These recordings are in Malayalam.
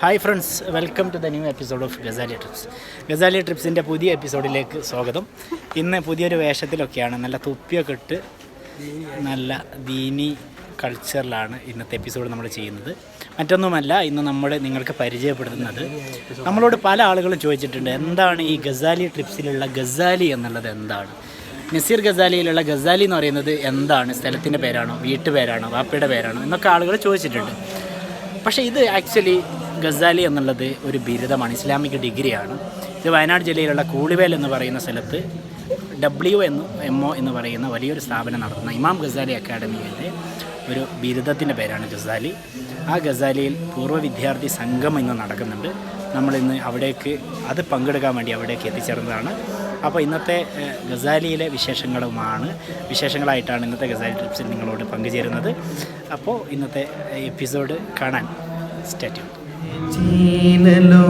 Hi friends welcome to the new episode of Ghazali trips Ghazali ട്രിപ്സിന്റെ പുതിയ എപ്പിസോഡിലേക്ക് സ്വാഗതം. ഇന്ന് പുതിയൊരു വേഷത്തിലൊക്കെയാണ് നല്ല തുപ്പിയൊക്കെ ഇട്ട് നല്ല ദീനി കൾച്ചറിലാണ് ഇന്നത്തെ എപ്പിസോഡ് നമ്മൾ ചെയ്യുന്നത്. മറ്റൊന്നുമല്ല ഇന്ന് നമ്മൾ നിങ്ങൾക്ക് പരിചയപ്പെടുത്തുന്നത് നമ്മളോട് പല ആളുകളും ചോദിച്ചിട്ടുണ്ട് എന്താണ് ഈ ഗസാലി ട്രിപ്സിലുള്ള ഗസാലി എന്നുള്ളത് എന്താണ്? നസീർ ഗസാലിയിലുള്ള ഗസാലി എന്ന് പറയുന്നത് എന്താണ്? സ്ഥലത്തിന്റെ പേരാണോ? വീട്ടുപേരാണോ? വാപ്പയുടെ പേരാണോ? എന്നൊക്കെ ആളുകൾ ചോദിച്ചിട്ടുണ്ട്. പക്ഷേ ഇത് ആക്ച്വലി ഗസാലി എന്നുള്ളത് ഒരു ബിരുദമാണ് ഇസ്ലാമിക് ഡിഗ്രിയാണ്. ഇത് വയനാട് ജില്ലയിലുള്ള കൂളിവേൽ എന്ന് പറയുന്ന സ്ഥലത്ത് ഡബ്ല്യു എന്ന് എം ഒ എന്ന് പറയുന്ന വലിയൊരു സ്ഥാപനം നടത്തുന്ന ഇമാം ഗസാലി അക്കാഡമിയുടെ ഒരു ബിരുദത്തിന്റെ പേരാണ് ഗസാലി. ആ ഗസാലിയിൽ പൂർവ വിദ്യാർത്ഥി സംഘം ഇന്ന് നടക്കുന്നുണ്ട്. നമ്മളിന്ന് അവിടേക്ക് അത് പങ്കെടുക്കാൻ വേണ്ടി അവിടേക്ക് എത്തിച്ചേർന്നതാണ്. അപ്പോൾ ഇന്നത്തെ ഗസാലിയിലെ വിശേഷങ്ങളുമാണ് വിശേഷങ്ങളായിട്ടാണ് ഇന്നത്തെ ഗസാലി ട്രിപ്സിൽ നിങ്ങളോട് പങ്കുചേരുന്നത്. അപ്പോൾ ഇന്നത്തെ എപ്പിസോഡ് കാണാൻ സ്റ്റാറ്റ്യൂ छीन लो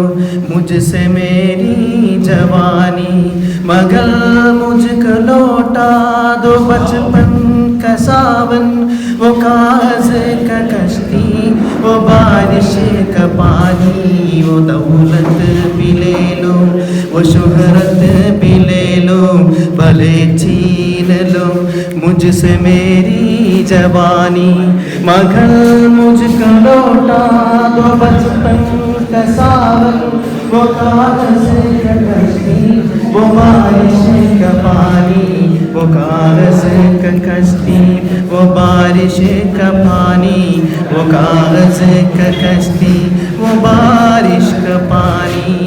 मुझसे मेरी जवानी, मगर मुझको लौटा दो बचपन का सावन, वो काज का कश्ती, वो बारिश पानी, वो दौलत भी ले लो, वो शोहरत भी ले लो, भले छीन लो मुझसे मेरी जवानी। मगर मुझको लौटा दो बचपन का सावन, वो कागज़ का कश्ती वो बारिश का पानी। वो कागज़ कश्ती वो बारिश का पानी वो कागज़ कश्ती वो बारिश का पानी।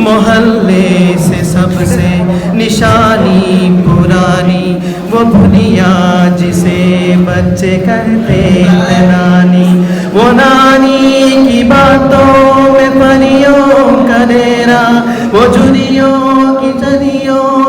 मोहल्ले से सबसे निशानी पुरानी, वो भुलिया जिसे बच्चे कहते हैं नानी। वो नानी की बातों में परियों का डेरा, वो जुनियों की सदियों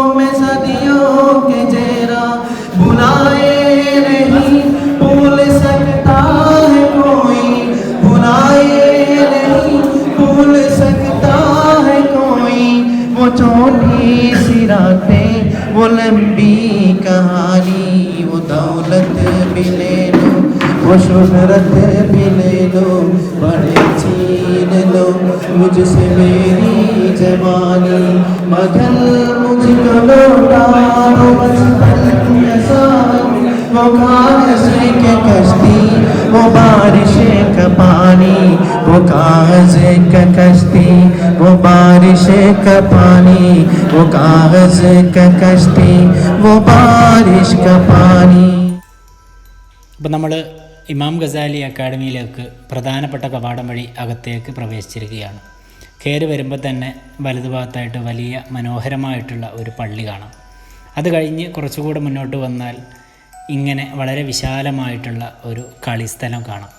ربي کہانی وہ دولت بھی لے لو وہ شہرت بھی لے لو بڑے چھین لو مجھ سے میری جوانی مگر مجھ کو لوٹا दो बचपन का सावन वो कागज के कश्ती वो बारिश का पानी वो कागज का कश्ती वो बारिश का पानी वो कागज का कश्ती वो बारिश का पानी അപ്പോൾ നമ്മൾ ഇമാം ഗസാലി അക്കാഡമിയിലേക്ക് പ്രധാനപ്പെട്ട കവാടം വഴി അകത്തേക്ക് പ്രവേശിച്ചിരിക്കുകയാണ് കയറി വരുമ്പോൾ തന്നെ വലതുഭാഗത്തായിട്ട് വലിയ മനോഹരമായിട്ടുള്ള ഒരു പള്ളി കാണാം അത് കഴിഞ്ഞ് കുറച്ചുകൂടെ മുന്നോട്ട് വന്നാൽ ഇങ്ങനെ വളരെ വിശാലമായിട്ടുള്ള ഒരു കളിസ്ഥലം കാണാം.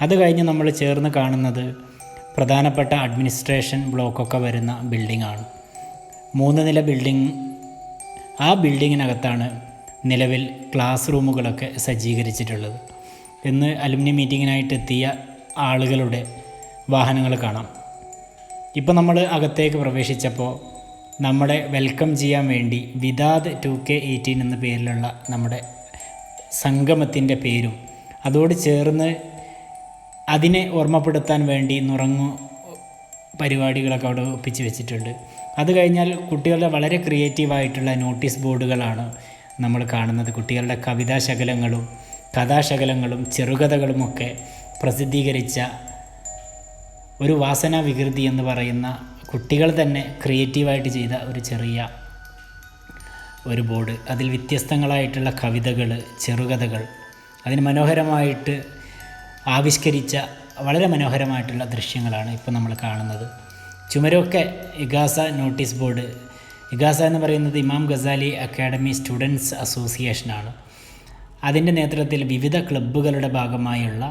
അത് കഴിഞ്ഞ് നമ്മൾ ചേർന്ന് കാണുന്നത് പ്രധാനപ്പെട്ട അഡ്മിനിസ്ട്രേഷൻ ബ്ലോക്കൊക്കെ വരുന്ന ബിൽഡിങ്ങാണ്. മൂന്ന് നില ബിൽഡിംഗ് ആ ബിൽഡിങ്ങിനകത്താണ് നിലവിൽ ക്ലാസ് റൂമുകളൊക്കെ സജ്ജീകരിച്ചിട്ടുള്ളത്. ഇന്ന് അലുമിനി മീറ്റിങ്ങിനായിട്ട് എത്തിയ ആളുകളുടെ വാഹനങ്ങൾ കാണാം. ഇപ്പോൾ നമ്മൾ അകത്തേക്ക് പ്രവേശിച്ചപ്പോൾ നമ്മളെ വെൽക്കം ചെയ്യാൻ വേണ്ടി വിദാദ് ടു കെ എയ്റ്റീൻ എന്ന പേരിലുള്ള നമ്മുടെ സംഗമത്തിന്റെ പേരും. അതോട് ചേർന്ന് അതിനെ ഓർമ്മപ്പെടുത്താൻ വേണ്ടി നുറങ്ങു പരിപാടികളൊക്കെ അവിടെ ഒപ്പിച്ച് വെച്ചിട്ടുണ്ട്. അത് കഴിഞ്ഞാൽ കുട്ടികളുടെ വളരെ ക്രിയേറ്റീവായിട്ടുള്ള നോട്ടീസ് ബോർഡുകളാണ് നമ്മൾ കാണുന്നത്. കുട്ടികളുടെ കവിതാശകലങ്ങളും കഥാശകലങ്ങളും ചെറുകഥകളുമൊക്കെ പ്രസിദ്ധീകരിച്ച ഒരു വാസന വികൃതി എന്ന് പറയുന്ന കുട്ടികൾ തന്നെ ക്രിയേറ്റീവായിട്ട് ചെയ്ത ഒരു ചെറിയ ഒരു ബോർഡ്. അതിൽ വ്യത്യസ്തങ്ങളായിട്ടുള്ള കവിതകൾ ചെറുകഥകൾ. അതിന് മനോഹരമായിട്ട് ആവിഷ്കരിച്ച വളരെ മനോഹരമായിട്ടുള്ള ദൃശ്യങ്ങളാണ് ഇപ്പോൾ നമ്മൾ കാണുന്നത്. ചുമരൊക്കെ ഇഗാസ നോട്ടീസ് ബോർഡ്. ഇഗാസ എന്ന് പറയുന്നത് ഇമാം ഗസാലി അക്കാഡമി സ്റ്റുഡൻസ് അസോസിയേഷനാണ് അതിന്റെ നേതൃത്വത്തിൽ വിവിധ ക്ലബ്ബുകളുടെ ഭാഗമായുള്ള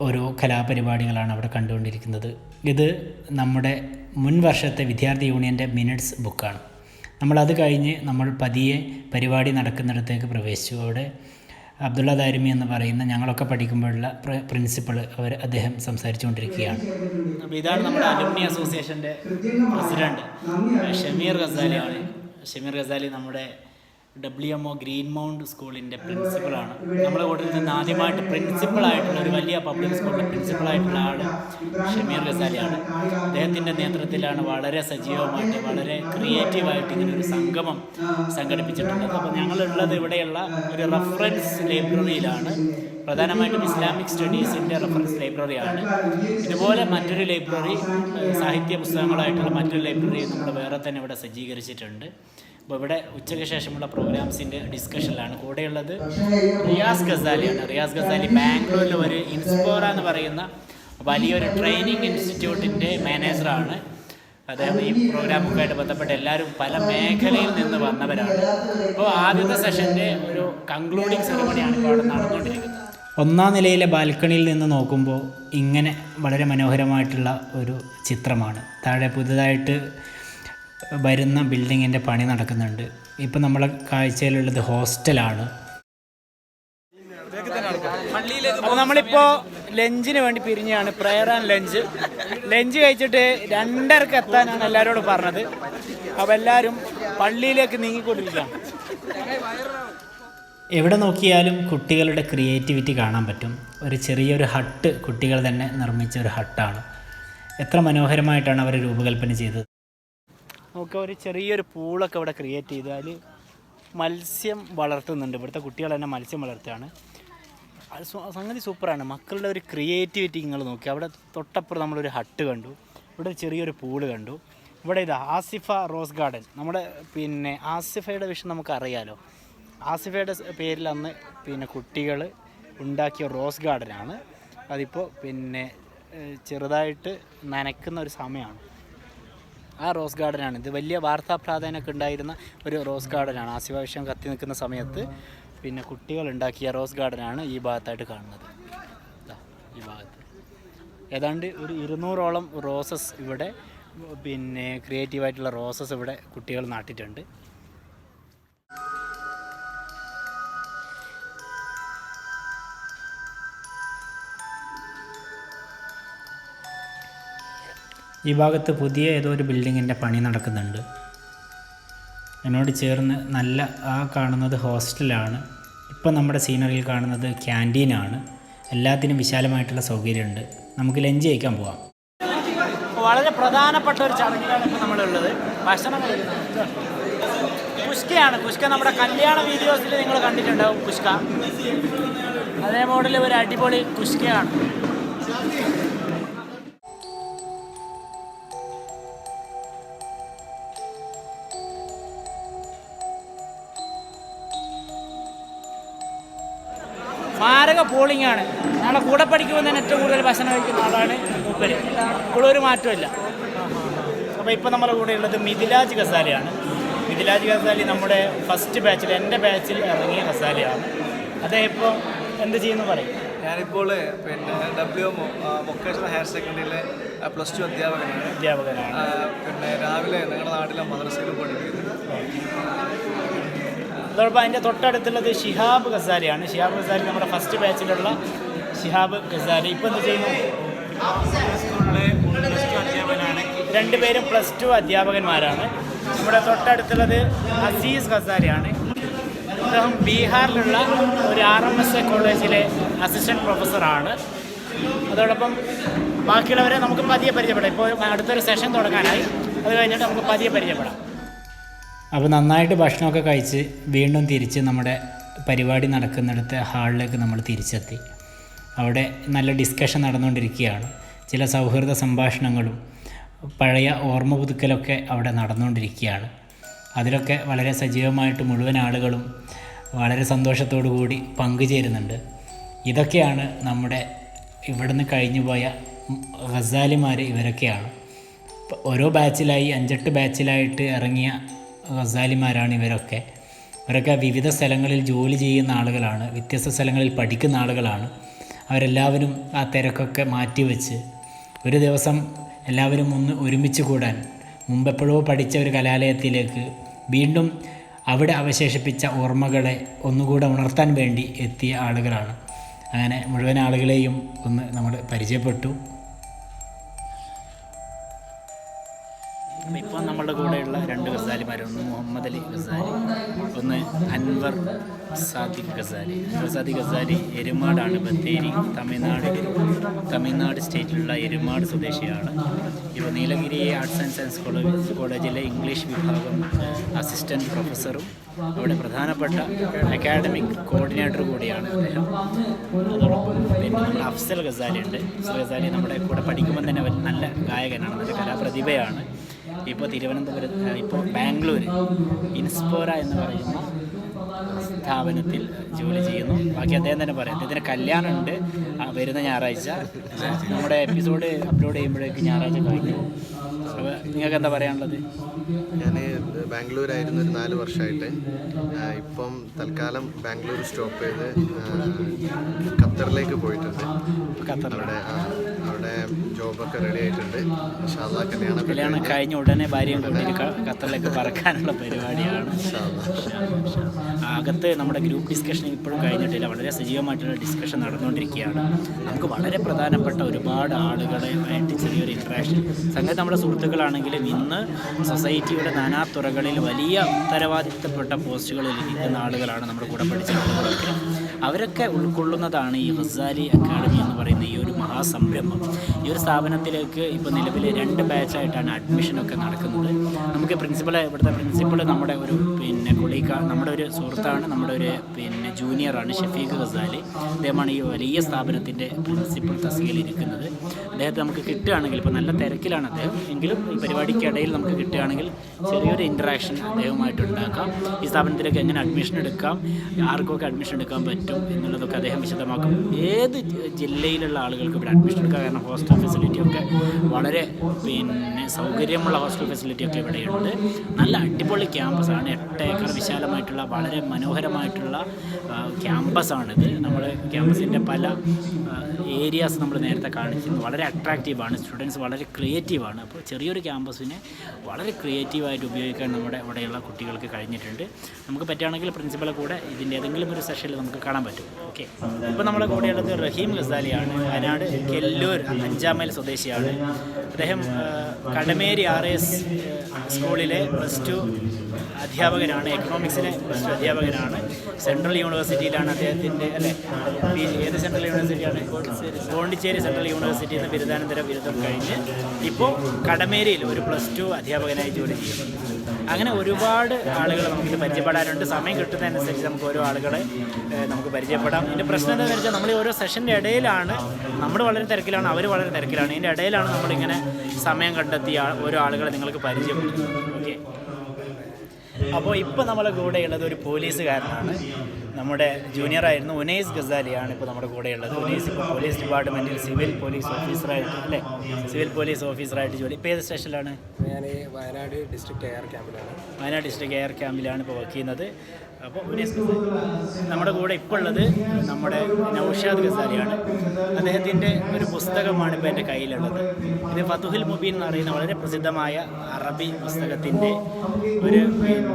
ഓരോ കലാപരിപാടികളാണ് അവിടെ കണ്ടുകൊണ്ടിരിക്കുന്നത്. ഇത് നമ്മുടെ മുൻ വർഷത്തെ വിദ്യാർത്ഥി യൂണിയന്റെ മിനിറ്റ്സ് ബുക്കാണ്. നമ്മളത് കഴിഞ്ഞ് നമ്മൾ പതിയെ പരിപാടി നടക്കുന്നിടത്തേക്ക് പ്രവേശിച്ചു. അവിടെ അബ്ദുള്ള ദാരിമി എന്ന് പറയുന്ന ഞങ്ങളൊക്കെ പഠിക്കുമ്പോഴുള്ള പ്രിൻസിപ്പൾ അവർ അദ്ദേഹം സംസാരിച്ചുകൊണ്ടിരിക്കുകയാണ്. അപ്പോൾ ഇതാണ് നമ്മുടെ അലുമിനി അസോസിയേഷന്റെ പ്രസിഡന്റ് ഷമീർ ഗസാലിയാണ്. ഷമീർ ഗസാലി നമ്മുടെ W M O green mount സ്കൂളിന്റെ പ്രിൻസിപ്പളാണ് നമ്മുടെ കൂട്ടത്തിൽ നിന്ന് ആദ്യമായിട്ട് പ്രിൻസിപ്പളായിട്ടുള്ള ഒരു വലിയ പബ്ലിക് സ്കൂളിന്റെ പ്രിൻസിപ്പളായിട്ടുള്ള ആൾ ഷമീർ ഗസാലിയാണ്. അദ്ദേഹത്തിന്റെ നേതൃത്വത്തിലാണ് വളരെ സജീവമായിട്ട് വളരെ ക്രിയേറ്റീവായിട്ട് ഇങ്ങനെ ഒരു സംഗമം സംഘടിപ്പിച്ചിട്ടുള്ളത്. അപ്പോൾ ഞങ്ങളുള്ളത് ഇവിടെയുള്ള ഒരു റഫറൻസ് ലൈബ്രറിയിലാണ് പ്രധാനമായിട്ടും ഇസ്ലാമിക് സ്റ്റഡീസിന്റെ റഫറൻസ് ലൈബ്രറിയാണ് ഇതുപോലെ മറ്റൊരു ലൈബ്രറി സാഹിത്യ പുസ്തകങ്ങളായിട്ടുള്ള മറ്റൊരു ലൈബ്രറി നമ്മൾ വേറെ തന്നെ ഇവിടെ സജ്ജീകരിച്ചിട്ടുണ്ട്. അപ്പോൾ ഇവിടെ ഉച്ചയ്ക്ക് ശേഷമുള്ള പ്രോഗ്രാംസിന്റെ ഡിസ്കഷനിലാണ് കൂടെയുള്ളത്. റിയാസ് ഗസാലിയാണ്. റിയാസ് ഗസാലി ബാംഗ്ലൂരിൽ ഒരു ഇൻസ്പോറ എന്ന് പറയുന്ന വലിയൊരു ട്രെയിനിങ് ഇൻസ്റ്റിറ്റ്യൂട്ടിന്റെ മാനേജറാണ്. അദ്ദേഹം ഈ പ്രോഗ്രാമുമായിട്ട് ബന്ധപ്പെട്ട് എല്ലാവരും പല മേഖലയിൽ നിന്ന് വന്നവരാണ്. അപ്പോൾ ആദ്യത്തെ സെഷന്റെ ഒരു കൺക്ലൂഡിങ് സെറിമണിയാണ് ഇപ്പോൾ അവിടെ നടന്നുകൊണ്ടിരിക്കുന്നത്. ഒന്നാം നിലയിലെ ബാൽക്കണിയിൽ നിന്ന് നോക്കുമ്പോൾ ഇങ്ങനെ വളരെ മനോഹരമായിട്ടുള്ള ഒരു ചിത്രമാണ്. താഴെ പുതുതായിട്ട് വരുന്ന ബിൽഡിങ്ങിന്റെ പണി നടക്കുന്നുണ്ട്. ഇപ്പം നമ്മളെ കാഴ്ചയിലുള്ളത് ഹോസ്റ്റലാണ്. അപ്പോൾ നമ്മളിപ്പോൾ ലഞ്ചിന് വേണ്ടി പിരിഞ്ഞാണ്. Prayer and lunch. ലഞ്ച് കഴിച്ചിട്ട് രണ്ടരക്ക് എത്താനാണ് എല്ലാവരോടും പറഞ്ഞത്. അപ്പോൾ എല്ലാവരും പള്ളിയിലേക്ക് നീങ്ങിക്കൊണ്ടിരിക്കുകയാണ്. എവിടെ നോക്കിയാലും കുട്ടികളുടെ ക്രിയേറ്റിവിറ്റി കാണാൻ പറ്റും. ഒരു ചെറിയൊരു ഹട്ട് കുട്ടികൾ തന്നെ നിർമ്മിച്ച ഒരു ഹട്ടാണ്. എത്ര മനോഹരമായിട്ടാണ് അവർ രൂപകൽപ്പന ചെയ്തത്. നമുക്ക് ഒരു ചെറിയൊരു പൂളൊക്കെ ഇവിടെ ക്രിയേറ്റ് ചെയ്താൽ മത്സ്യം വളർത്തുന്നുണ്ട്. ഇവിടുത്തെ കുട്ടികൾ തന്നെ മത്സ്യം വളർത്തുകയാണ്. സംഗതി സൂപ്പറാണ്. മക്കളുടെ ഒരു ക്രിയേറ്റിവിറ്റി നിങ്ങൾ നോക്കി. അവിടെ തൊട്ടപ്പുറം നമ്മളൊരു ഹട്ട് കണ്ടു. ഇവിടെ ചെറിയൊരു പൂൾ കണ്ടു. ഇവിടെ ഇത് ആസിഫ റോസ് ഗാർഡൻ. നമ്മുടെ പിന്നെ ആസിഫയുടെ വിഷയം നമുക്കറിയാലോ. ആസിഫയുടെ പേരിൽ അന്ന് പിന്നെ കുട്ടികൾ ഉണ്ടാക്കിയ റോസ് ഗാർഡനാണ്. അതിപ്പോൾ പിന്നെ ചെറുതായിട്ട് നനയ്ക്കുന്ന ഒരു സമയമാണ് ആ റോസ് ഗാർഡനാണ്. ഇത് വലിയ വാർത്താ പ്രാധാന്യമൊക്കെ ഉണ്ടായിരുന്ന ഒരു റോസ് ഗാർഡനാണ്. ആസിവാവശ്യം കത്തി നിൽക്കുന്ന സമയത്ത് പിന്നെ കുട്ടികൾ ഉണ്ടാക്കിയ റോസ് ഗാർഡനാണ് ഈ ഭാഗത്തായിട്ട് കാണുന്നത്. ഈ ഭാഗത്ത്. ഏതാണ്ട് ഒരു ഇരുന്നൂറോളം റോസസ് ഇവിടെ പിന്നെ ക്രിയേറ്റീവായിട്ടുള്ള റോസസ് ഇവിടെ കുട്ടികൾ നട്ടിട്ടുണ്ട്. ഈ ഭാഗത്ത് പുതിയ ഏതോ ഒരു ബിൽഡിങ്ങിന്റെ പണി നടക്കുന്നുണ്ട്. എന്നോട് ചേർന്ന് നല്ല ആ കാണുന്നത് ഹോസ്റ്റലാണ്. ഇപ്പം നമ്മുടെ സീനറിയിൽ കാണുന്നത് ക്യാന്റീനാണ്. എല്ലാത്തിനും വിശാലമായിട്ടുള്ള സൗകര്യമുണ്ട്. നമുക്ക് ലഞ്ച് കഴിക്കാൻ പോവാം. വളരെ പ്രധാനപ്പെട്ട ഒരു ചടങ്ങിലാണ് ഇപ്പോൾ നമ്മളുള്ളത്. ഭക്ഷണം കുഷ്കയാണ് കുഷ്ക നമ്മുടെ കല്യാണ വീഡിയോസിൽ നിങ്ങൾ കണ്ടിട്ടുണ്ടാവും കുഷ്ക അതേ മോഡൽ ഒരു അടിപൊളി കുഷ്കയാണ് മാരക പോളിംഗ് ആണ്. നാളെ കൂടെ പഠിക്കുമ്പോൾ തന്നെ ഏറ്റവും കൂടുതൽ ഭക്ഷണം കഴിക്കുന്ന ആളാണ് മൂപ്പര്. ഇപ്പോഴൊരു ഒരു മാറ്റമില്ല അപ്പോൾ ഇപ്പോൾ നമ്മുടെ കൂടെ ഉള്ളത് മിഥിലാജ് ഗസാലിയാണ് മിഥിലാജ് ഗസാലി നമ്മുടെ ഫസ്റ്റ് ബാച്ചിൽ എന്റെ ബാച്ചിൽ ഇറങ്ങിയ ഗസാലിയാണ് അദ്ദേഹം ഇപ്പോൾ എന്ത് ചെയ്യുന്നു പറയും? ഞാനിപ്പോൾ പിന്നെ ഡബ്ല്യു എം വൊക്കേഷണൽ ഹയർ സെക്കൻഡറിയിലെ പ്ലസ് ടു അധ്യാപകനാണ്. അധ്യാപകനാണ്. പിന്നെ രാവിലെ ഞങ്ങളുടെ നാട്ടിലെ മദ്രസയിൽ പഠിപ്പിക്കുന്നു. അതോടൊപ്പം അതിന്റെ തൊട്ടടുത്തുള്ളത് ഷിഹാബ് ഖസാരിയാണ്. ഷിഹാബ് ഖസാരി നമ്മുടെ ഫസ്റ്റ് ബാച്ചിലുള്ള ഷിഹാബ് ഖസാരി. ഇപ്പോൾ എന്ത് ചെയ്യുന്നു? രണ്ടുപേരും പ്ലസ് ടു അധ്യാപകന്മാരാണ്. നമ്മുടെ തൊട്ടടുത്തുള്ളത് അസീസ് ഖസാരിയാണ്. അദ്ദേഹം ബീഹാറിലുള്ള ഒരു ആർ എം എസ് എ കോളേജിലെ അസിസ്റ്റന്റ് പ്രൊഫസറാണ് അതോടൊപ്പം ബാക്കിയുള്ളവരെ നമുക്ക് പതിയെ പരിചയപ്പെടാം. ഇപ്പോൾ അടുത്തൊരു സെഷൻ തുടങ്ങാനായി. അത് കഴിഞ്ഞിട്ട് നമുക്ക് പതിയെ പരിചയപ്പെടാം. അപ്പോൾ നന്നായിട്ട് ഭക്ഷണമൊക്കെ കഴിച്ച് വീണ്ടും തിരിച്ച് നമ്മുടെ പരിപാടി നടക്കുന്നിടത്തെ ഹാളിലേക്ക് നമ്മൾ തിരിച്ചെത്തി. അവിടെ നല്ല ഡിസ്കഷൻ നടന്നുകൊണ്ടിരിക്കുകയാണ്. ചില സൗഹൃദ സംഭാഷണങ്ങളും പഴയ ഓർമ്മ പുതുക്കലൊക്കെ അവിടെ നടന്നുകൊണ്ടിരിക്കുകയാണ്. അതിലൊക്കെ വളരെ സജീവമായിട്ട് മുഴുവൻ ആളുകളും വളരെ സന്തോഷത്തോടു കൂടി പങ്കുചേരുന്നുണ്ട്. ഇതൊക്കെയാണ് നമ്മുടെ ഇവിടുന്ന് കഴിഞ്ഞു പോയ ഗസാലിമാർ ഇവരൊക്കെയാണ്. ഓരോ ബാച്ചിലായി അഞ്ചെട്ട് ബാച്ചിലായിട്ട് ഇറങ്ങിയ ഗസാലിമാരാണ് ഇവരൊക്കെ. ഇവരൊക്കെ വിവിധ സ്ഥലങ്ങളിൽ ജോലി ചെയ്യുന്ന ആളുകളാണ് വ്യത്യസ്ത സ്ഥലങ്ങളിൽ പഠിക്കുന്ന ആളുകളാണ്. അവരെല്ലാവരും ആ തിരക്കൊക്കെ മാറ്റിവെച്ച് ഒരു ദിവസം എല്ലാവരും ഒന്ന് ഒരുമിച്ച് കൂടാൻ മുമ്പെപ്പോഴോ പഠിച്ച ഒരു കലാലയത്തിലേക്ക് വീണ്ടും അവിടെ അവശേഷിപ്പിച്ച ഓർമ്മകളെ ഒന്നുകൂടെ ഉണർത്താൻ വേണ്ടി എത്തിയ ആളുകളാണ്. അങ്ങനെ മുഴുവൻ ആളുകളെയും ഒന്ന് നമ്മൾ പരിചയപ്പെട്ടു. ഇപ്പോൾ നമ്മളുടെ കൂടെയുള്ള രണ്ട് ഗസാലിമാർ ഒന്ന് മുഹമ്മദ് അലി ഗസാലി ഒന്ന് അൻവർ സാദിഖ് ഗസാലി. അൻവർ സാദിഖ് ഗസാലി എരുമാടാണ് ബത്തേരി തമിഴ്നാട് തമിഴ്നാട് സ്റ്റേറ്റിലുള്ള എരുമാട് സ്വദേശിയാണ്. ഇപ്പോൾ Nilgiri arts and science college കോളേജിലെ ഇംഗ്ലീഷ് വിഭാഗം അസിസ്റ്റന്റ് പ്രൊഫസറും അവിടെ പ്രധാനപ്പെട്ട അക്കാഡമിക് കോർഡിനേറ്റർ കൂടിയാണ് അദ്ദേഹം. അതോടൊപ്പം പിന്നെ നമ്മുടെ അഫ്സൽ ഗസാലി ഉണ്ട് അഫ്സൽ ഗസാലി നമ്മുടെ കൂടെ പഠിക്കുമ്പോൾ തന്നെ നല്ല ഗായകനാണ് നല്ല കലാപ്രതിഭയാണ്. ഇപ്പോൾ തിരുവനന്തപുരം ഇപ്പോൾ ബാംഗ്ലൂർ ഇൻസ്പോറ എന്ന് പറയുന്ന സ്ഥാപനത്തിൽ ജോലി ചെയ്യുന്നു. ബാക്കി അദ്ദേഹം തന്നെ പറയാം അദ്ദേഹത്തിന് കല്യാണമുണ്ട്. വരുന്ന ഞായറാഴ്ച. നമ്മുടെ എപ്പിസോഡ് അപ്ലോഡ് ചെയ്യുമ്പോഴേക്ക് ഞായറാഴ്ച കഴിഞ്ഞു. അപ്പോൾ നിങ്ങൾക്ക് എന്താ പറയാനുള്ളത്? ഞാൻ ബാംഗ്ലൂരായിരുന്നു ഒരു നാല് വർഷമായിട്ട്. ഇപ്പം തൽക്കാലം ബാംഗ്ലൂർ സ്റ്റോപ്പ് ചെയ്ത് ഖത്തറിലേക്ക് പോയിട്ടുണ്ട്. അവിടെ ജോബൊക്കെ റെഡി ആയിട്ടുണ്ട്. കല്യാണം കല്യാണം കഴിഞ്ഞ ഉടനെ ഭാര്യയും ഖത്തറിലേക്ക് പറക്കാനുള്ള പരിപാടിയാണ്. അകത്ത് നമ്മുടെ ഗ്രൂപ്പ് ഡിസ്കഷൻ ഇപ്പോഴും കഴിഞ്ഞിട്ടില്ല. വളരെ സജീവമായിട്ടുള്ള ഡിസ്കഷൻ നടന്നുകൊണ്ടിരിക്കുകയാണ്. നമുക്ക് വളരെ പ്രധാനപ്പെട്ട ഒരുപാട് ആളുകളെ ആയിട്ട് ചെറിയൊരു ഇൻട്രാക്ഷൻ സംഗതി നമ്മുടെ സുഹൃത്തുക്കളാണെങ്കിലും ഇന്ന് സൊസൈറ്റിയുടെ നാനാതുറകളിൽ വലിയ ഉത്തരവാദിത്തപ്പെട്ട പോസ്റ്റുകളിൽ ഇരിക്കുന്ന ആളുകളാണ് നമ്മുടെ കൂടെ പഠിച്ച ആളുകളൊക്കെ അവരൊക്കെ ഉൾക്കൊള്ളുന്നതാണ് ഈ ഗസാലി അക്കാഡമി എന്ന് പറയുന്ന ഈ ഒരു മഹാസംരംഭം. ഈ ഒരു സ്ഥാപനത്തിലേക്ക് ഇപ്പോൾ നിലവിൽ രണ്ട് ബാച്ചായിട്ടാണ് അഡ്മിഷനൊക്കെ നടക്കുന്നത്. നമുക്ക് പ്രിൻസിപ്പൾ ഇവിടുത്തെ പ്രിൻസിപ്പൾ നമ്മുടെ ഒരു പിന്നെ കൊളീക്ക നമ്മുടെ ഒരു സുഹൃത്താണ് നമ്മുടെ ഒരു പിന്നെ ജൂനിയറാണ് ഷഫീഖ് ഗസാലി അദ്ദേഹമാണ് ഈ വലിയ സ്ഥാപനത്തിന്റെ പ്രിൻസിപ്പൾ തസ്തികയിൽ ഇരിക്കുന്നത്. അദ്ദേഹത്തെ നമുക്ക് കിട്ടുകയാണെങ്കിൽ ഇപ്പോൾ നല്ല തിരക്കിലാണ് അദ്ദേഹം. എങ്കിലും ഈ പരിപാടിക്കിടയിൽ നമുക്ക് കിട്ടുകയാണെങ്കിൽ ചെറിയൊരു ഇൻട്രാക്ഷൻ അദ്ദേഹവുമായിട്ട് ഉണ്ടാക്കാം. ഈ സ്ഥാപനത്തിലേക്ക് എങ്ങനെ അഡ്മിഷൻ എടുക്കാം ആർക്കൊക്കെ അഡ്മിഷൻ എടുക്കാൻ പറ്റും എന്നുള്ളതൊക്കെ അദ്ദേഹം വിശദമാക്കും. ഏത് ജില്ലയിലുള്ള ആളുകൾക്ക് ഇവിടെ അഡ്മിഷൻ എടുക്കാം? കാരണം ഹോസ്റ്റൽ ഫെസിലിറ്റി ഒക്കെ വളരെ പിന്നെ സൗകര്യമുള്ള ഹോസ്റ്റൽ ഫെസിലിറ്റി ഒക്കെ ഇവിടെയുണ്ട്. നല്ല അടിപൊളി ക്യാമ്പസാണ് എട്ട് ഏക്കർ വിശാലമായിട്ടുള്ള വളരെ മനോഹരമായിട്ടുള്ള ക്യാമ്പസാണിത് നമ്മൾ ക്യാമ്പസിന്റെ പല ഏരിയാസ് നമ്മൾ നേരത്തെ കാണിച്ചിരുന്നു. വളരെ അട്രാക്റ്റീവാണ് സ്റ്റുഡൻസ് വളരെ ക്രിയേറ്റീവാണ് അപ്പോൾ ചെറിയൊരു ക്യാമ്പസിനെ വളരെ ക്രിയേറ്റീവായിട്ട് ഉപയോഗിക്കാൻ നമ്മുടെ ഇവിടെയുള്ള കുട്ടികൾക്ക് കഴിഞ്ഞിട്ടുണ്ട്. നമുക്ക് പറ്റുകയാണെങ്കിൽ പ്രിൻസിപ്പളെ കൂടെ ഇതിന്റെ ഏതെങ്കിലും ഒരു സെഷനിൽ നമുക്ക് കാണാൻ പറ്റും. ഓക്കെ ഇപ്പോൾ നമ്മുടെ കൂടെയുള്ളത് റഹീം ഗസാലിയാണ്. വയനാട് കെല്ലൂർ അഞ്ചാം മൈൽ സ്വദേശിയാണ്. അദ്ദേഹം കടമേരി ആർ എസ് സ്കൂളിലെ പ്ലസ് ടു അധ്യാപകനാണ് എക്കണോമിക്സിലെ അധ്യാപകനാണ്. സെൻട്രൽ യൂണിവേഴ്സിറ്റിയിലാണ് അദ്ദേഹത്തിന്റെ അല്ലെ? ഏത് സെൻട്രൽ യൂണിവേഴ്സിറ്റിയാണ് പോണ്ടിച്ചേരി സെൻട്രൽ യൂണിവേഴ്സിറ്റിയിൽ നിന്ന് ബിരുദാനന്തര ബിരുദം കഴിഞ്ഞ് ഇപ്പോൾ കടമേരിയിൽ ഒരു പ്ലസ് ടു അധ്യാപകനായി ജോലി ചെയ്യുന്നു. അങ്ങനെ ഒരുപാട് ആളുകൾ നമുക്ക് പരിചയപ്പെടാനുണ്ട്. സമയം കിട്ടുന്നതനുസരിച്ച് നമുക്ക് ഓരോ ആളുകളെ നമുക്ക് പരിചയപ്പെടാം. ഇതിന്റെ പ്രശ്നം എന്താണെന്ന് വെച്ചാൽ നമ്മൾ ഓരോ സെഷന്റെ ഇടയിലാണ് നമ്മൾ വളരെ തിരക്കിലാണ് അവർ വളരെ തിരക്കിലാണ്. ഇതിന്റെ ഇടയിലാണ് നമ്മളിങ്ങനെ സമയം കണ്ടെത്തിയ ഓരോ ആളുകളെ നിങ്ങൾക്ക് പരിചയപ്പെടുത്തുന്നത്. ഓക്കെ അപ്പോൾ ഇപ്പോൾ നമ്മളെ കൂടെയുള്ളത് ഒരു പോലീസുകാരനാണ്. നമ്മുടെ ജൂനിയർ ആയിരുന്നു ഉനൈസ് ഗസാലിയാണ് ഇപ്പോൾ നമ്മുടെ കൂടെയുള്ളത്. ഉനൈസ് ഇപ്പോൾ പോലീസ് ഡിപ്പാർട്ട്മെന്റിൽ സിവിൽ പോലീസ് ഓഫീസറായിട്ട് അല്ലേ? സിവിൽ പോലീസ് ഓഫീസറായിട്ട് ജോലി. ഇപ്പോൾ ഏത് സ്റ്റേഷനിലാണ്? ഞാൻ വയനാട് ഡിസ്ട്രിക്ട് എയർ ക്യാമ്പിലാണ്. വയനാട് ഡിസ്ട്രിക്ട് എയർ ക്യാമ്പിലാണ് ഇപ്പോൾ വർക്ക് ചെയ്യുന്നത്. അപ്പോൾ നമ്മുടെ കൂടെ ഇപ്പോൾ ഉള്ളത് നമ്മുടെ നൗഷാദ് ഗസാലിയാണ് അദ്ദേഹത്തിന്റെ ഒരു പുസ്തകമാണ് ഇപ്പോൾ എന്റെ കയ്യിലുള്ളത്. ഇത് ഫതുഹുൽ മുബീൻ എന്ന് പറയുന്ന വളരെ പ്രസിദ്ധമായ അറബി പുസ്തകത്തിന്റെ ഒരു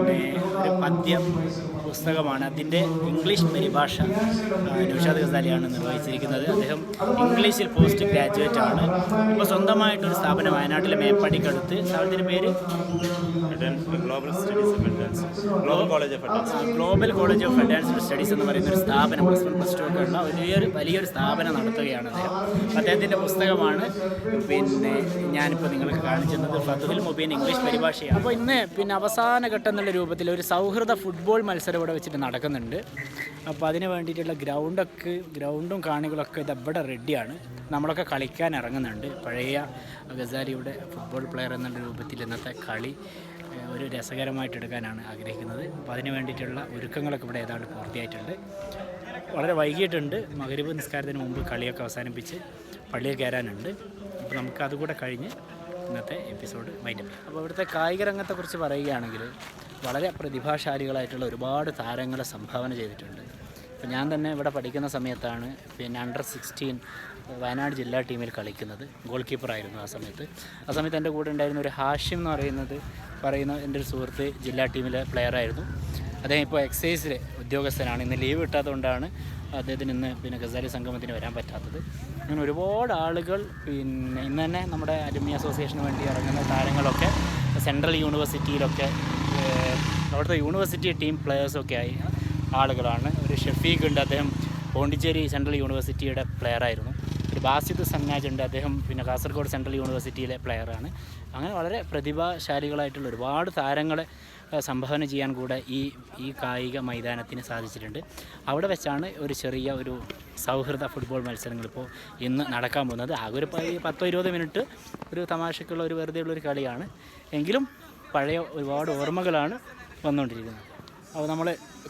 ഒരു പദ്യം. പുസ്തകമാണ്. അതിന്റെ ഇംഗ്ലീഷ് പരിഭാഷ നൗഷാദ് ഗസാലിയാണ് നിർവഹിച്ചിരിക്കുന്നത്. അദ്ദേഹം ഇംഗ്ലീഷിൽ പോസ്റ്റ് ഗ്രാജുവേറ്റ് ആണ്. ഇപ്പോൾ സ്വന്തമായിട്ടൊരു സ്ഥാപനം വയനാട്ടിലെ മേപ്പടിക്കടുത്ത്. സ്ഥാപനത്തിന്റെ പേര്? Global global college of advance global college of advanced studies എന്ന് പറയുന്ന ഒരു സ്ഥാപനം പ്ലസ് വൺ പ്ലസ് ടു ഒക്കെ ഉള്ള വലിയൊരു വലിയൊരു സ്ഥാപനം നടത്തുകയാണ് അദ്ദേഹം. അദ്ദേഹത്തിന്റെ പുസ്തകമാണ്. പിന്നെ ഞാനിപ്പോൾ നിങ്ങൾക്ക് കാണിച്ചിരുന്നത് ഫതുഹിൽ മുബീൻ ഇംഗ്ലീഷ് പരിഭാഷയാണ്. അപ്പോൾ ഇന്ന് പിന്നെ അവസാന ഘട്ടം എന്നുള്ള രൂപത്തിൽ ഒരു സൗഹൃദ ഫുട്ബോൾ മത്സരം ഇവിടെ വെച്ചിട്ട് നടക്കുന്നുണ്ട്. അപ്പോൾ അതിന് വേണ്ടിയിട്ടുള്ള ഗ്രൗണ്ടൊക്കെ ഗ്രൗണ്ടും കാണികളൊക്കെ ഇത് ഇവിടെ റെഡിയാണ് നമ്മളൊക്കെ കളിക്കാൻ ഇറങ്ങുന്നുണ്ട്. പഴയ ഗസാരിയുടെ ഫുട്ബോൾ പ്ലെയർ എന്നുള്ള രൂപത്തിൽ ഇന്നത്തെ കളി ഒരു രസകരമായിട്ട് എടുക്കാനാണ് ആഗ്രഹിക്കുന്നത്. അപ്പോൾ അതിന് വേണ്ടിയിട്ടുള്ള ഒരുക്കങ്ങളൊക്കെ ഇവിടെ ഏതാണ്ട് പൂർത്തിയായിട്ടുണ്ട്. വളരെ വൈകിട്ടുണ്ട് മകരീബ് നിസ്കാരത്തിന് മുമ്പ് കളിയൊക്കെ അവസാനിപ്പിച്ച് പള്ളിയിൽ കയറാനുണ്ട്. അപ്പോൾ നമുക്ക് അതുകൂടെ കഴിഞ്ഞ് ഇന്നത്തെ എപ്പിസോഡ് വൈൻഡപ്പ് അപ്പോൾ ഇവിടുത്തെ കായിക രംഗത്തെക്കുറിച്ച് പറയുകയാണെങ്കിൽ വളരെ പ്രതിഭാശാലികളായിട്ടുള്ള ഒരുപാട് താരങ്ങളെ സംഭാവന ചെയ്തിട്ടുണ്ട്. അപ്പോൾ ഞാൻ തന്നെ ഇവിടെ പഠിക്കുന്ന സമയത്താണ് പിന്നെ അണ്ടർ സിക്സ്റ്റീൻ വയനാട് ജില്ലാ ടീമിൽ കളിക്കുന്നത്. ഗോൾ കീപ്പറായിരുന്നു ആ സമയത്ത്. ആ സമയത്ത് എന്റെ കൂടെ ഉണ്ടായിരുന്ന ഒരു ഹാഷിം എന്ന് പറയുന്നത് പറയുന്ന എന്റെ ഒരു സുഹൃത്ത് ജില്ലാ ടീമിലെ പ്ലെയറായിരുന്നു അദ്ദേഹം ഇപ്പോൾ എക്സൈസിലെ ഉദ്യോഗസ്ഥനാണ്. ഇന്ന് ലീവ് കിട്ടാത്തതുകൊണ്ടാണ് അദ്ദേഹത്തിന് ഇന്ന് പിന്നെ ഗസാരി സംഗമത്തിന് വരാൻ പറ്റാത്തത്. അങ്ങനെ ഒരുപാട് ആളുകൾ പിന്നെ ഇന്ന് തന്നെ നമ്മുടെ അലുമിനി അസോസിയേഷന് വേണ്ടി ഇറങ്ങുന്ന താരങ്ങളൊക്കെ സെൻട്രൽ യൂണിവേഴ്സിറ്റിയിലൊക്കെ അവിടുത്തെ യൂണിവേഴ്സിറ്റി ടീം പ്ലെയേഴ്സൊക്കെ ആയി ആളുകളാണ്. ഒരു ഷെഫീഖ് ഉണ്ട് അദ്ദേഹം പോണ്ടിച്ചേരി സെൻട്രൽ യൂണിവേഴ്സിറ്റിയുടെ പ്ലെയർ ആയിരുന്നു. ഒരു ബാസിദ് സന്നാജ് ഉണ്ട് അദ്ദേഹം പിന്നെ കാസർഗോഡ് സെൻട്രൽ യൂണിവേഴ്സിറ്റിയിലെ പ്ലെയറാണ് അങ്ങനെ വളരെ പ്രതിഭാശാലികളായിട്ടുള്ള ഒരുപാട് താരങ്ങളെ സംഭാവന ചെയ്യാൻ കൂടെ ഈ ഈ കായിക മൈതാനത്തിന് സാധിച്ചിട്ടുണ്ട്. അവിടെ വെച്ചാണ് ഒരു ചെറിയ ഒരു സൗഹൃദ ഫുട്ബോൾ മത്സരങ്ങൾ ഇപ്പോൾ ഇന്ന് നടക്കാൻ പോകുന്നത്. ആകെ ഒരു പത്തോ ഇരുപത് മിനിറ്റ് ഒരു തമാശക്കുള്ള ഒരു വെറുതെയുള്ള ഒരു കളിയാണ്. എങ്കിലും പഴയ ഒരുപാട് ഓർമ്മകളാണ് വന്നുകൊണ്ടിരിക്കുന്നത്. അപ്പോൾ നമ്മൾ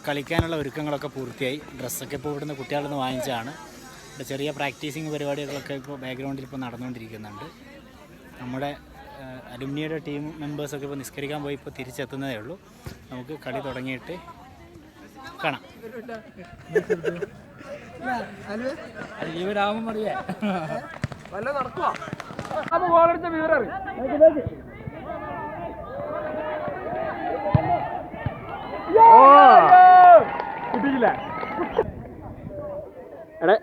കളിക്കാനുള്ള ഒരുക്കങ്ങളൊക്കെ പൂർത്തിയായി. ഡ്രസ്സൊക്കെ ഇപ്പോൾ ഇവിടുന്ന് കുട്ടികളിൽ നിന്ന് വാങ്ങിച്ചതാണ്. ഇവിടെ ചെറിയ പ്രാക്ടീസിങ് പരിപാടികളൊക്കെ ഇപ്പോൾ ബാക്ക്ഗ്രൗണ്ടിൽ ഇപ്പോൾ നടന്നുകൊണ്ടിരിക്കുന്നുണ്ട്. നമ്മുടെ അലുമിനിയുടെ ടീം മെമ്പേഴ്സൊക്കെ ഇപ്പോൾ നിസ്കരിക്കാൻ പോയി ഇപ്പോൾ തിരിച്ചെത്തുന്നതേ ഉള്ളൂ. നമുക്ക് കളി തുടങ്ങിയിട്ട് കാണാം. എടേ.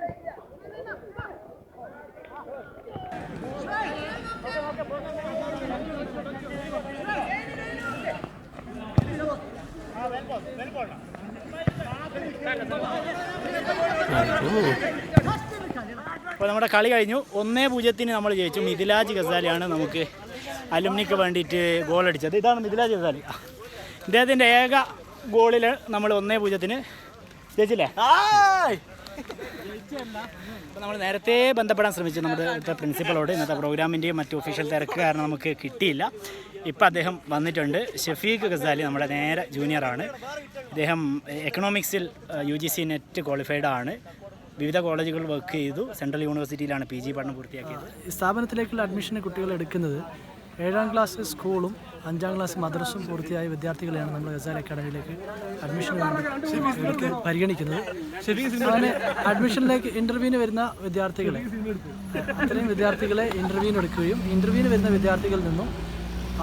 അപ്പോൾ നമ്മുടെ കളി കഴിഞ്ഞു. ഒന്നേ പൂജ്യത്തിന് നമ്മൾ ജയിച്ചു. മിഥിലാജ് ഗസാലിയാണ് നമുക്ക് അലുമിനിക്ക് വേണ്ടിയിട്ട് ഗോൾ അടിച്ചത്. ഇതാണ് മിഥിലാജ് ഗസാലി. ഇദ്ദേഹത്തിന്റെ ഏക ഗോളിൽ നമ്മൾ ഒന്നേ പൂജ്യത്തിന് ജയിച്ചില്ലേ? നമ്മൾ നേരത്തെ ബന്ധപ്പെടാൻ ശ്രമിച്ചു നമ്മുടെ ഇവിടുത്തെ പ്രിൻസിപ്പളോട്. ഇന്നത്തെ പ്രോഗ്രാമിന്റെയും മറ്റു ഒഫീഷ്യൽ തിരക്ക് കാരണം നമുക്ക് കിട്ടിയില്ല. ഇപ്പം അദ്ദേഹം വന്നിട്ടുണ്ട്. ഷഫീഖ് ഗസാലി നമ്മുടെ നേരെ ജൂനിയറാണ് അദ്ദേഹം എക്കണോമിക്സിൽ U G C net qualified ആണ്. വിവിധ കോളേജുകളിൽ വർക്ക് ചെയ്തു. സെൻട്രൽ യൂണിവേഴ്സിറ്റിയിലാണ് പി ജി പഠനം പൂർത്തിയാക്കിയത്. ഈ സ്ഥാപനത്തിലേക്കുള്ള അഡ്മിഷന് കുട്ടികൾ എടുക്കുന്നത് ഏഴാം ക്ലാസ് സ്കൂളും അഞ്ചാം ക്ലാസ് മദ്രസും പൂർത്തിയായ വിദ്യാർത്ഥികളെയാണ് നമ്മൾ ഗസാൽ അക്കാഡമിയിലേക്ക് അഡ്മിഷൻ പരിഗണിക്കുന്നത്. അങ്ങനെ അഡ്മിഷനിലേക്ക് ഇന്റർവ്യൂവിന് വരുന്ന വിദ്യാർത്ഥികളെ അത്രയും വിദ്യാർത്ഥികളെ ഇന്റർവ്യൂവിന് എടുക്കുകയും ഇന്റർവ്യൂവിന് വരുന്ന വിദ്യാർത്ഥികളിൽ നിന്നും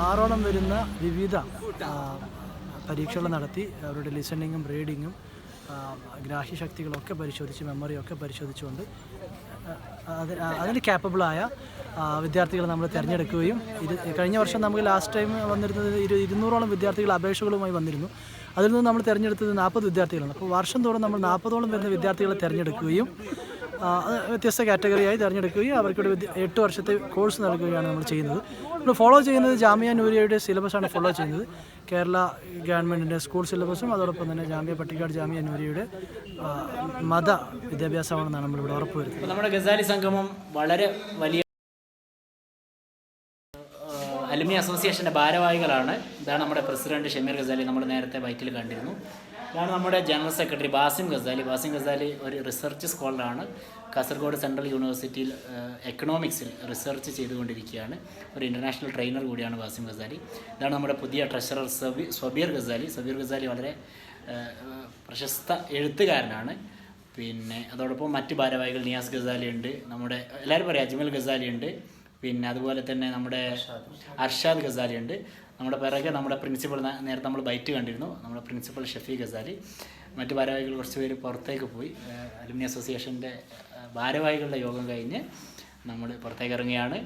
ആറോളം വരുന്ന വിവിധ പരീക്ഷകൾ നടത്തി അവരുടെ ലിസണിങ്ങും റീഡിങ്ങും ഗ്രാഹ്യശക്തികളൊക്കെ പരിശോധിച്ച് മെമ്മറിയൊക്കെ പരിശോധിച്ചുകൊണ്ട് അതിന് ക്യാപ്പബിളായ വിദ്യാർത്ഥികളെ നമ്മൾ തിരഞ്ഞെടുക്കുകയും ഇത് കഴിഞ്ഞ വർഷം നമുക്ക് ലാസ്റ്റ് ടൈം വന്നിരുന്നത് ഇരു ഇരുന്നൂറോളം വിദ്യാർത്ഥികൾ അപേക്ഷകളുമായി വന്നിരുന്നു. അതിൽ നിന്ന് നമ്മൾ തിരഞ്ഞെടുത്തത് നാൽപ്പത് വിദ്യാർത്ഥികളാണ്. അപ്പോൾ വർഷം തോറും നമ്മൾ നാൽപ്പതോളം വരുന്ന വിദ്യാർത്ഥികളെ തിരഞ്ഞെടുക്കുകയും വ്യത്യസ്ത കാറ്റഗറിയായി തിരഞ്ഞെടുക്കുകയും അവർക്കൊരു എട്ട് വർഷത്തെ കോഴ്സ് നൽകുകയാണ് നമ്മൾ ചെയ്യുന്നത്. നമ്മൾ ഫോളോ ചെയ്യുന്നത് ജാമ്യ നൂരിയയുടെ സിലബസാണ് ഫോളോ ചെയ്യുന്നത്. കേരള ഗവൺമെന്റിന്റെ സ്കൂൾ സിലബസും അതോടൊപ്പം തന്നെ ജാമ്യ പട്ടിക്കാട് ജാമ്യ നൂരിയയുടെ ആ, മത വിദ്യാഭ്യാസമാണെന്നാണ് നമ്മളിവിടെ ഉറപ്പുവരുത്തുന്നത് നമ്മുടെ ഗസാലി സംഗമം വളരെ വലിയ അലുമിനി അസോസിയേഷന്റെ ഭാരവാഹികളാണ്. ഇതാണ് നമ്മുടെ പ്രസിഡന്റ് ഷമീർ ഗസാലി നമ്മൾ നേരത്തെ വൈറ്റിൽ കണ്ടിരുന്നു. ഇതാണ് നമ്മുടെ ജനറൽ സെക്രട്ടറി ബാസിം ഗസാലി. ബാസിം ഗസാലി ഒരു റിസർച്ച് സ്കോളറാണ്. കാസർഗോഡ് സെൻട്രൽ യൂണിവേഴ്സിറ്റിയിൽ എക്കണോമിക്സിൽ റിസർച്ച് ചെയ്തുകൊണ്ടിരിക്കുകയാണ്. ഒരു ഇന്റർനാഷണൽ ട്രെയിനർ കൂടിയാണ് ബാസിം ഗസാലി. ഇതാണ് നമ്മുടെ പുതിയ ട്രഷറർ സബി സബീർ ഗസാലി. സബീർ ഗസാലി വളരെ പ്രശസ്ത എഴുത്തുകാരനാണ്. പിന്നെ അതോടൊപ്പം മറ്റ് ഭാരവാഹികൾ നിയാസ് ഗസാലി ഉണ്ട്. നമ്മുടെ എല്ലാവരും പറയാം അജ്മൽ ഗസാലി ഉണ്ട്. പിന്നെ അതുപോലെ തന്നെ നമ്മുടെ അർഷാദ് ഗസാലി ഉണ്ട്. നമ്മുടെ പിറകെ നമ്മുടെ പ്രിൻസിപ്പൾ നേരത്തെ നമ്മൾ ബൈറ്റ് കണ്ടിരുന്നു. നമ്മുടെ പ്രിൻസിപ്പൽ ഷഫീ ഗസാലി. മറ്റ് ഭാരവാഹികൾ കുറച്ച് പേര് പുറത്തേക്ക് പോയി. അലുമിനി അസോസിയേഷന്റെ ഭാരവാഹികളുടെ യോഗം കഴിഞ്ഞ് നമ്മൾ പുറത്തേക്ക് ഇറങ്ങുകയാണ്.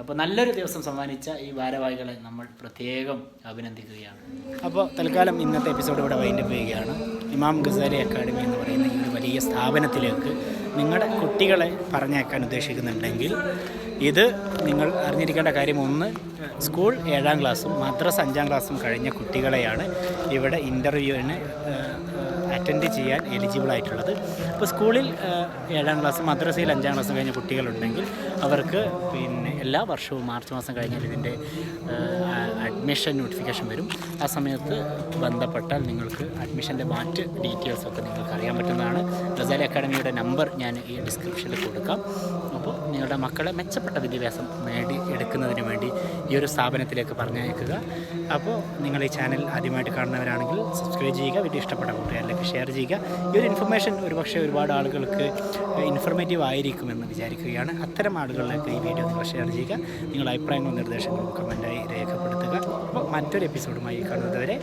അപ്പോൾ നല്ലൊരു ദിവസം സമ്മാനിച്ച ഈ ഭാരവാഹികളെ നമ്മൾ പ്രത്യേകം അഭിനന്ദിക്കുകയാണ്. അപ്പോൾ തൽക്കാലം ഇന്നത്തെ എപ്പിസോഡ് ഇവിടെ വൈൻഡപ്പ് ചെയ്യുകയാണ്. ഇമാം ഗസാലി അക്കാഡമി എന്ന് പറയുന്ന ഈ വലിയ സ്ഥാപനത്തിലേക്ക് നിങ്ങളുടെ കുട്ടികളെ പറഞ്ഞേക്കാൻ ഉദ്ദേശിക്കുന്നുണ്ടെങ്കിൽ ഇത് നിങ്ങൾ അറിഞ്ഞിരിക്കേണ്ട കാര്യം ഒന്ന് സ്കൂൾ ഏഴാം ക്ലാസ്സും മദ്രസ് അഞ്ചാം ക്ലാസ്സും കഴിഞ്ഞ കുട്ടികളെയാണ് ഇവിടെ ഇന്റർവ്യൂവിന് അറ്റൻഡ് ചെയ്യാൻ എലിജിബിൾ ആയിട്ടുള്ളത്. ഇപ്പോൾ സ്കൂളിൽ ഏഴാം ക്ലാസ് മദ്രസയിൽ അഞ്ചാം ക്ലാസ് കഴിഞ്ഞ കുട്ടികളുണ്ടെങ്കിൽ അവർക്ക് പിന്നെ എല്ലാ വർഷവും മാർച്ച് മാസം കഴിഞ്ഞാൽ ഇതിന്റെ അഡ്മിഷൻ നോട്ടിഫിക്കേഷൻ വരും. ആ സമയത്ത് ബന്ധപ്പെട്ടാൽ നിങ്ങൾക്ക് അഡ്മിഷന്റെ മാറ്റ് ഡീറ്റെയിൽസ് ഒക്കെ നിങ്ങൾക്ക് അറിയാൻ പറ്റുന്നതാണ്. ഗസാലി അക്കാഡമിയുടെ നമ്പർ ഞാൻ ഈ ഡിസ്ക്രിപ്ഷനിൽ കൊടുക്കാം. അപ്പോൾ നിങ്ങളുടെ മക്കളെ മെച്ചപ്പെട്ട വിദ്യാഭ്യാസം നേടി എടുക്കുന്നതിന് വേണ്ടി ഈ ഒരു സ്ഥാപനത്തിലേക്ക് പറഞ്ഞയക്കുക. അപ്പോൾ നിങ്ങൾ ഈ ചാനൽ ആദ്യമായിട്ട് കാണുന്നവരാണെങ്കിൽ സബ്സ്ക്രൈബ് ചെയ്യുക വീഡിയോ ഇഷ്ടപ്പെട്ട കൂട്ടുകാരിലേക്ക് ഷെയർ ചെയ്യുക. ഈ ഒരു ഇൻഫർമേഷൻ ഒരുപക്ഷെ ഒരുപാട് ആളുകൾക്ക് ഇൻഫർമേറ്റീവ് ആയിരിക്കുമെന്ന് വിചാരിക്കുകയാണ്. അത്തരം ആളുകളിലേക്ക് ഈ വീഡിയോ നിങ്ങൾ ഷെയർ ചെയ്യുക. നിങ്ങളുടെ അഭിപ്രായങ്ങളും നിർദ്ദേശങ്ങളും കമന്റായി രേഖപ്പെടുത്തുക. അപ്പോൾ മറ്റൊരു എപ്പിസോഡുമായി കാണുന്നതുവരെ.